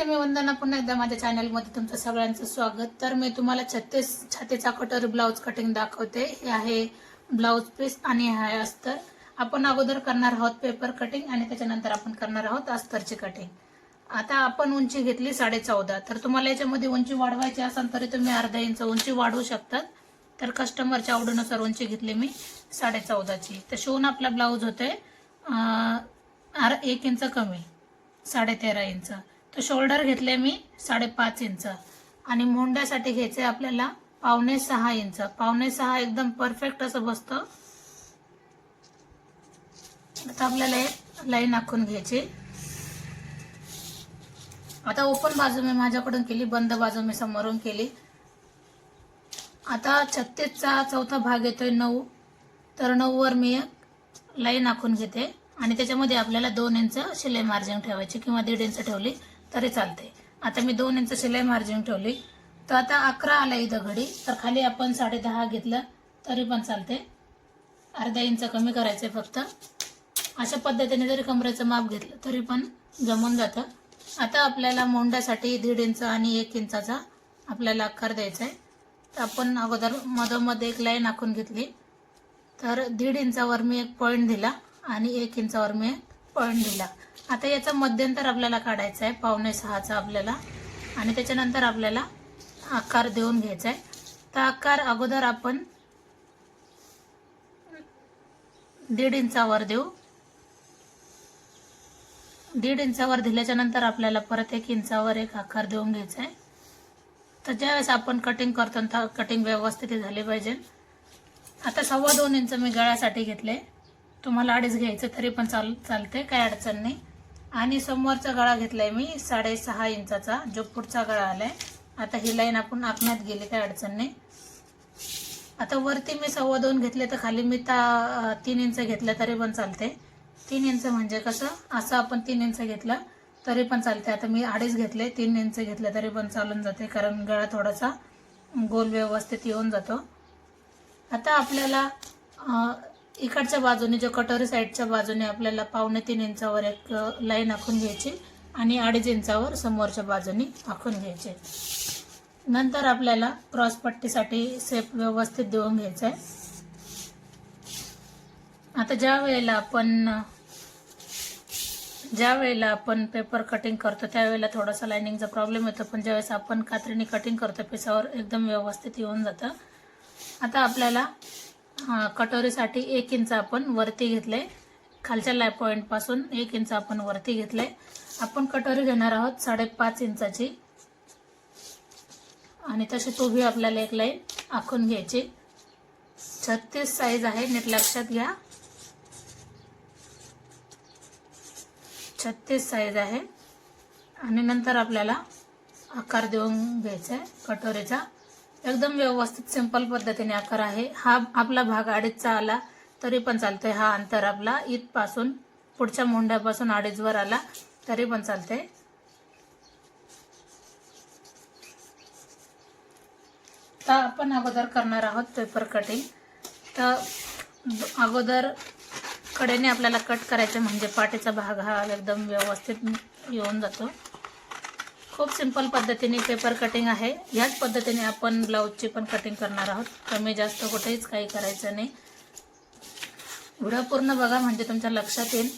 नमस्ते मी वंदना पुन्हा एकदा माझ्या चॅनलमध्ये तुमचं सगळ्यांचं स्वागत. तर मी तुम्हाला छत्तीस छातीचा कटर ब्लाऊज कटिंग दाखवते. हे आहे ब्लाऊज पीस आणि हे आहे अस्तर. आपण अगोदर करणार आहोत पेपर कटिंग आणि त्याच्यानंतर आपण करणार आहोत अस्तरची कटिंग आता आपण उंची घेतली साडे चौदा तर तुम्हाला याच्यामध्ये उंची वाढवायची असेल तरी तुम्ही अर्धा इंच उंची वाढवू शकतात. तर कस्टमरच्या आवडीनुसार उंची घेतली मी साडे चौदाची तर शिवून आपला ब्लाऊज होते आर- एक इंच कमी साडे तेरा इंच. तर शोल्डर घेतले मी साडेपाच इंच. आणि मोंड्यासाठी घ्यायचे आपल्याला पावणे सहा इंच. पावणे सहा एकदम परफेक्ट असं बसतं. आता आपल्याला एक लाईन आखून घ्यायची. आता ओपन बाजू मी माझ्याकडून केली बंद बाजू मी समोरून केली. आता छत्तीसचा चौथा भाग येतोय नऊ. तर नऊवर मी एक लाईन आखून घेते. आणि त्याच्यामध्ये आपल्याला दोन इंच शिलाई मार्जिन ठेवायची किंवा दीड इंच ठेवली. तरी चालते आता मी दोन इंच शिलाई मार्जिन ठेवली. तर आता अकरा आला इथं घडी. तर खाली आपण साडे दहा घेतलं तरी पण चालते अर्धा इंच कमी करायचं फक्त. अशा पद्धतीने जरी कमरेचं माप घेतलं तरी पण जमून जातं. आता आपल्याला मोंड्यासाठी दीड इंच आणि एक इंचाचा आपल्याला आकार द्यायचा आहे तर आपण अगोदर मधोमध एक लाईन आखून घेतली. तर दीड इंचावर मी एक पॉईंट दिला आणि एक इंचावर मी एक पॉईंट दिला. आता याचा मध्यंतर आपल्याला काढायचा आहे. पावणे सहाचा आपल्याला. आणि त्याच्यानंतर आपल्याला आकार देऊन घ्यायचा आहे. तर आकार अगोदर आपण दीड इंचावर देऊ. दीड इंचावर दिल्याच्या नंतर आपल्याला परत एक इंचावर एक आकार देऊन घ्यायचा आहे. तर ज्यावेळेस आपण कटिंग करतो तर कटिंग व्यवस्थित झाली पाहिजे. आता सव्वा दोन इंच मी गळ्यासाठी घेतले. तुम्हाला अडीच घ्यायचं तरी पण चाल चालते. काही अडचण नाही. आणि समोरचा गळा घेतलाय मी साडेसहा इंचाचा जो पुढचा गळा आलाय. आता ही लाईन आपण आखण्यात गेली काय अडचण नाही. आता वरती मी सव्वा दोन घेतले तर खाली मी ता तीन इंच घेतलं तरी पण चालते. तीन इंच म्हणजे कसं? असं आपण तीन इंच घेतलं तरी पण चालते. आता मी अडीच घेतले तीन इंच घेतले तरी पण चालून जाते कारण गळा थोडासा गोल व्यवस्थित येऊन जातो. आता आपल्याला इकडच्या बाजूने जो कटोरी साईडच्या बाजूने आपल्याला पावणे तीन इंचावर एक लाईन आखून घ्यायची आणि अडीच इंचावर समोरच्या बाजूने आखून घ्यायचे. नंतर आपल्याला क्रॉस पट्टीसाठी सेप व्यवस्थित देऊन घ्यायचा आहे. आता ज्या वेळेला आपण ज्या वेळेला आपण पेपर कटिंग करतो त्यावेळेला थोडासा लायनिंगचा प्रॉब्लेम येतो पण ज्यावेळेस आपण कात्रीने कटिंग करतो पिसावर एकदम व्यवस्थित येऊन जातं. आता आपल्याला कटोरीसाठी एक इंच आपण वरती घेतले खालच्या लॅप पॉईंटपासून एक इंच आपण वरती घेतले आपण कटोरी घेणार आहोत साडेपाच इंचाची. आणि तशी उभी आपल्याला एक लाईन आखून घ्यायची. छत्तीस साईज आहे नीट लक्षात घ्या. छत्तीस साईज आहे. आणि नंतर आपल्याला आकार देऊन घ्यायचा आहे कटोरीचा. एकदम व्यवस्थित सिंपल पद्धतीने आकार आहे. हा आपला भाग अडीचचा आला तरी पण चालतोय. हा अंतर आपला इथपासून पुढच्या मुंड्यापासून अडीचवर आला तरी पण चालते तर आपण अगोदर करणार आहोत पेपर कटिंग तर अगोदर कडेने आपल्याला कट करायचं म्हणजे पाठीचा भाग हा एकदम व्यवस्थित येऊन जातो. खूप सिंपल पद्धतीने पेपर कटिंग आहे. ह्याच पद्धतीने आपण ब्लाऊजची पण कटिंग करणार आहोत. कमी जास्त कुठेच काही करायचं नाही. व्हिडिओ पूर्ण बघा म्हणजे तुमच्या लक्षात येईल.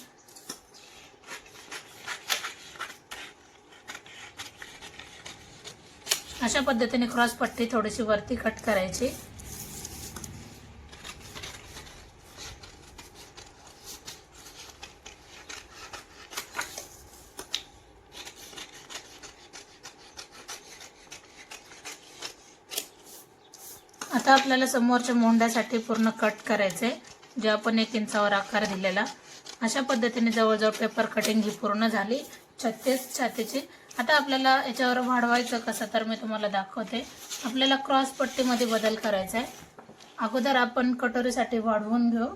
अशा पद्धतीने क्रॉस पट्टी थोडीशी वरती कट करायची. आता आपल्याला समोरच्या मोंड्यासाठी पूर्ण कट करायचे जे आपण एक इंचावर आकार दिलेला. अशा पद्धतीने जवळजवळ पेपर कटिंग ही पूर्ण झाली. छत्तीस छातीची. आता आपल्याला याच्यावर वाढवायचं कसं तर मी तुम्हाला दाखवते. आपल्याला क्रॉस पट्टीमध्ये बदल करायचा आहे अगोदर आपण कटोरीसाठी वाढवून घेऊ.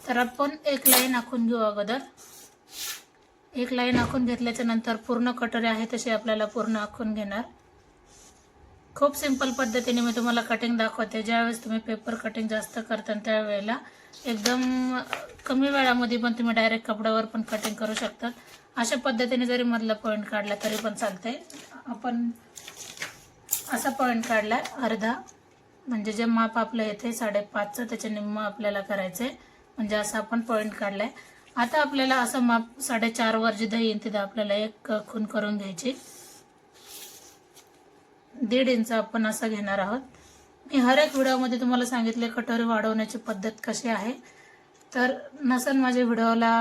तर आपण एक लाईन आखून घेऊ अगोदर. एक लाईन आखून घेतल्याच्या नंतर पूर्ण कटोरी आहे तशी आपल्याला पूर्ण आखून घेणार. खूप सिंपल पद्धतीने मी तुम्हाला कटिंग दाखवते. ज्यावेळेस तुम्ही पेपर कटिंग जास्त करता त्यावेळेला एकदम कमी वेळामध्ये पण तुम्ही डायरेक्ट कपड्यावर पण कटिंग करू शकतात अशा पद्धतीने जरी मधला पॉईंट काढला तरी पण चालते आपण असा पॉईंट काढला अर्धा म्हणजे जे माप आपलं येते साडेपाचचं त्याचे निम्म आपल्याला करायचं आहे म्हणजे असं आपण पॉईंट काढलाय. आता आपल्याला असं माप साडेचार वर दही येईल तिथं आपल्याला एक खून करून घ्यायची. दीड इंच आपण असा घेणार आहोत. मी हर एक व्हिडिओमध्ये तुम्हाला सांगितले कटोरी वाढवण्याची पद्धत कशी आहे. तर नसन माझ्या व्हिडिओला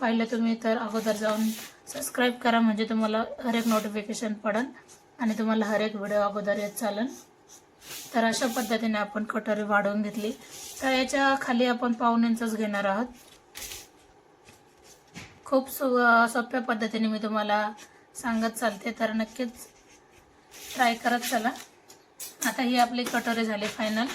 पाहिलं तुम्ही तर अगोदर जाऊन सबस्क्राईब करा म्हणजे तुम्हाला हर एक नोटिफिकेशन पडेल आणि तुम्हाला हर एक व्हिडिओ अगोदर येत चालेल तर अशा पद्धतीने आपण कटोरी वाढवून घेतली. तर याच्या खाली आपण पाऊन इंचच घेणार आहोत. खूप सो सोप्या पद्धतीने मी तुम्हाला सांगत चालते. तर नक्कीच ट्राय करत चला. आता ही आपले कटोरे झाले फायनल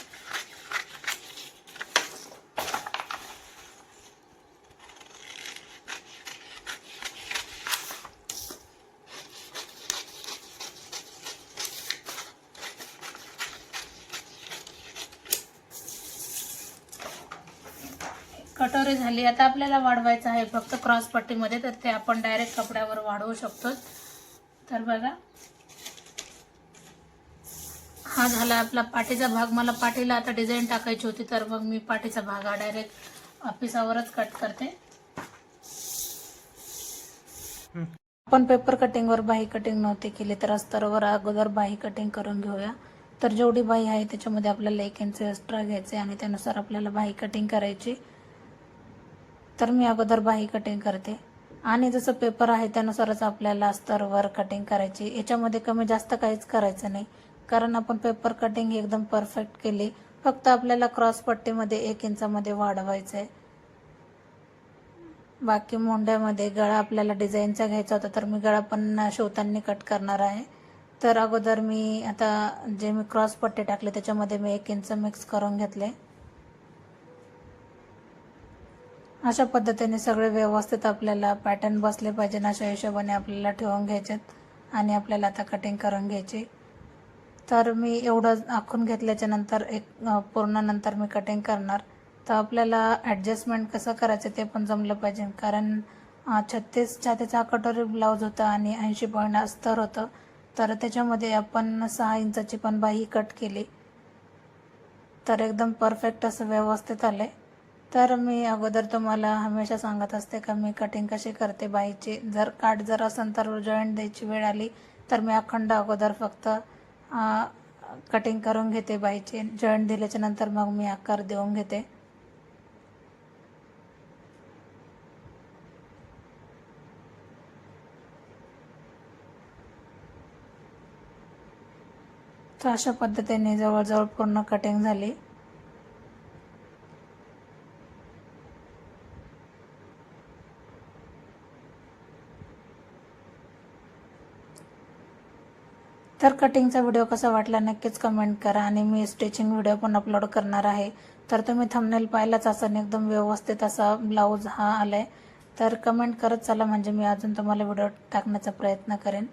कटोरे झाली. आता आपल्याला वाढवायचं आहे फक्त क्रॉस पट्टीमध्ये तर ते आपण डायरेक्ट कपड्यावर वाढवू शकतो तर बघा. हा झाला आपला पाठीचा भाग मला पाठीला आता डिझाईन टाकायची होती तर मग मी पाठीचा भाग हा डायरेक्ट ऑफिसावरच कट करते. आपण पेपर कटिंगवर बाही कटिंग नव्हती केली तर अस्तरवर अगोदर बाही कटिंग करून घेऊया. तर जेवढी बाही आहे त्याच्यामध्ये आपल्याला एक इंच एक्स्ट्रा घ्यायचे आणि त्यानुसार आपल्याला बाही कटिंग करायची. तर मी अगोदर बाही कटिंग करते. आणि जसं पेपर आहे त्यानुसारच आपल्याला अस्तरवर कटिंग करायची. याच्यामध्ये कमी जास्त काहीच करायचं नाही. कारण आपण पेपर कटिंग एकदम परफेक्ट केली. फक्त आपल्याला क्रॉस पट्टीमध्ये एक इंचामध्ये वाढवायचं आहे बाकी मोंड्यामध्ये गळा आपल्याला डिझाईनचा घ्यायचा होता तर मी गळा पण शिवताना कट करणार आहे. तर अगोदर मी आता जे मी क्रॉस पट्टी टाकले त्याच्यामध्ये मी एक इंच मिक्स करून घेतले. अशा पद्धतीने सगळे व्यवस्थित आपल्याला पॅटर्न बसले पाहिजे अशा हिशोबाने आपल्याला ठेवून घ्यायचेत आणि आपल्याला आता कटिंग करून घ्यायची. तर मी एवढं आखून घेतल्याच्या नंतर एक पूर्ण नंतर मी कटिंग करणार. तर आपल्याला ॲडजस्टमेंट कसं करायचं ते पण जमलं पाहिजे. कारण छत्तीस छातीचा कटोरी ब्लाऊज होता आणि ऐंशी पॉईंट अस्तर होतं. तर त्याच्यामध्ये आपण सहा इंचाची पण बाही कट केली. तर एकदम परफेक्ट असं व्यवस्थित आलं आहे तर मी अगोदर तुम्हाला हमेशा सांगत असते का मी कटिंग कशी करते बाईची. जर काट जर असेल तर जॉईंट द्यायची वेळ आली तर मी अखंड अगोदर फक्त कटिंग करून घेते बाईचे. जॉईंट दिल्याच्या नंतर मग मी आकार देऊन घेते. तर अशा पद्धतीने जवळजवळ पूर्ण कटिंग झाली. तर कटिंगचा व्हिडिओ कसा वाटला नक्कीच कमेंट करा आणि मी स्टिचिंग व्हिडिओ पण अपलोड करणार आहे. तर तुम्ही थंबनेल पाहिलाच असं एकदम व्यवस्थित असा ब्लाऊज हा आलाय. तर कमेंट करत चला म्हणजे मी अजून तुम्हाला व्हिडिओ टाकण्याचा प्रयत्न करेन.